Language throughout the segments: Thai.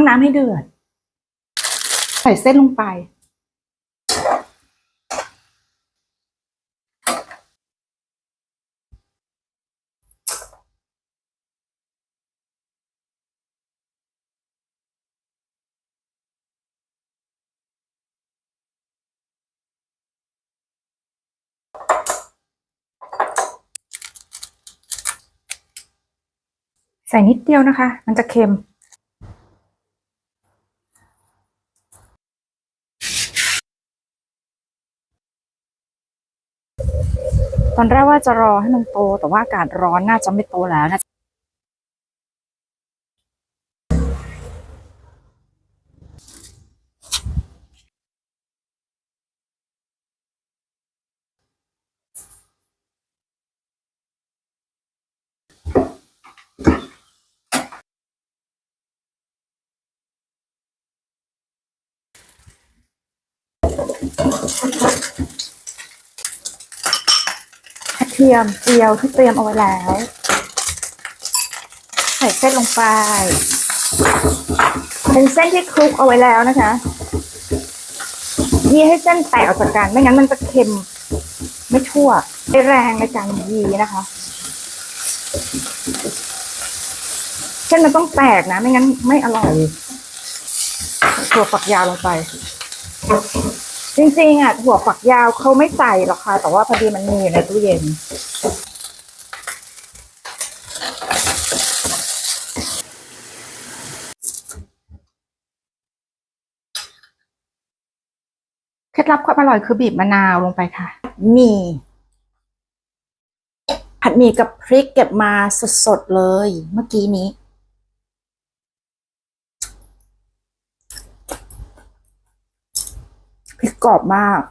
ตั้งน้ำให้เดือด ใส่เส้นลงไป ใส่นิดเดียวนะคะ มันจะเค็ม อนแรกว่าจะรอให้มันโต แต่ว่าอากาศร้อนน่าจะไม่โตแล้วนะกระ ทียมเจียวที่เตรียมเอาไว้แล้ว ใส่เส้นลงไป เป็นเส้นที่คลุกเอาไว้แล้วนะคะยีให้เส้นแตกออกจากกัน ไม่งั้นมันจะเค็ม ไม่ทั่วใช้แรงในการยีนะคะ เส้นมันต้องแตกนะ ไม่งั้นไม่อร่อยถั่วฝักยาวลงไป จริงๆอะถั่วฝักยาวเขาไม่ใส่หรอกค่ะ แต่ว่าพอดีมันมีอยู่ในตู้เย็น เคล็ดลับความอร่อยคือบีบมะนาวลงไปค่ะหมี่ผัดหมี่กับพริกเก็บมาสดๆเลย เมื่อกี้นี้ พริกกรอบมาก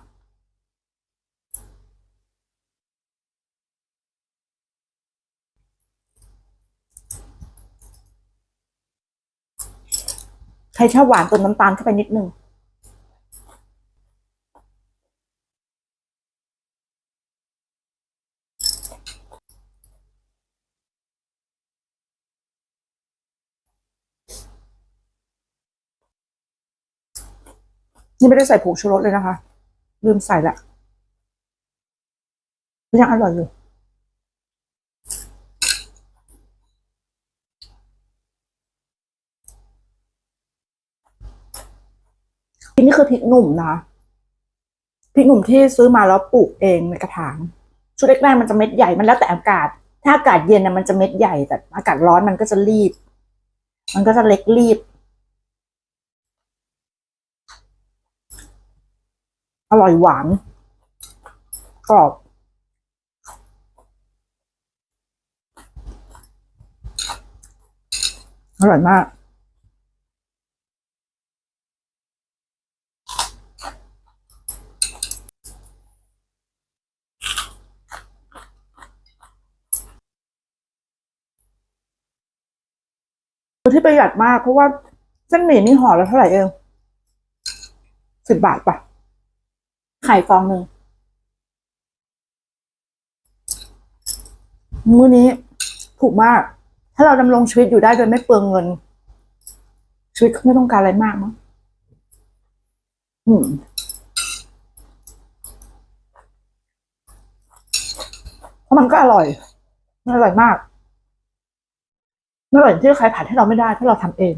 ใครชอบหวานเติมน้ำตาลเข้าไปนิดนึง นี่ไม่ได้ใส่ผงชูรสเลยนะคะ ลืมใส่ละยังอร่อยอยู่นนี้คือพริกหนุ่มนะคะพริกหนุ่มที่ซื้อมาแล้วปลูกเองในกระถางชุดแรกๆมันจะเม็ดใหญ่มันแล้วแต่อากาศ ถ้าอากาศเย็นนะมันจะเม็ดใหญ่แต่อากาศร้อนมันก็จะรีบ มันก็จะเล็กรีบ อร่อยหวานกรอบอร่อยมาก ที่ประหยัดมากเพราะว่าเส้นหมี่นี่ห่อละเท่าไหร่เองสิบบาทปะ ไข่ฟองหนึ่งมื้อนี้ถูกมาก ถ้าเราดำรงชีวิตอยู่ได้โดยไม่เปลืองเงิน ชีวิตไม่ต้องการอะไรมากมั้งอืมเพราะมันก็อร่อยมันอร่อยมากไม่อร่อยที่ใครผัดให้เราไม่ได้ถ้าเราทำเอง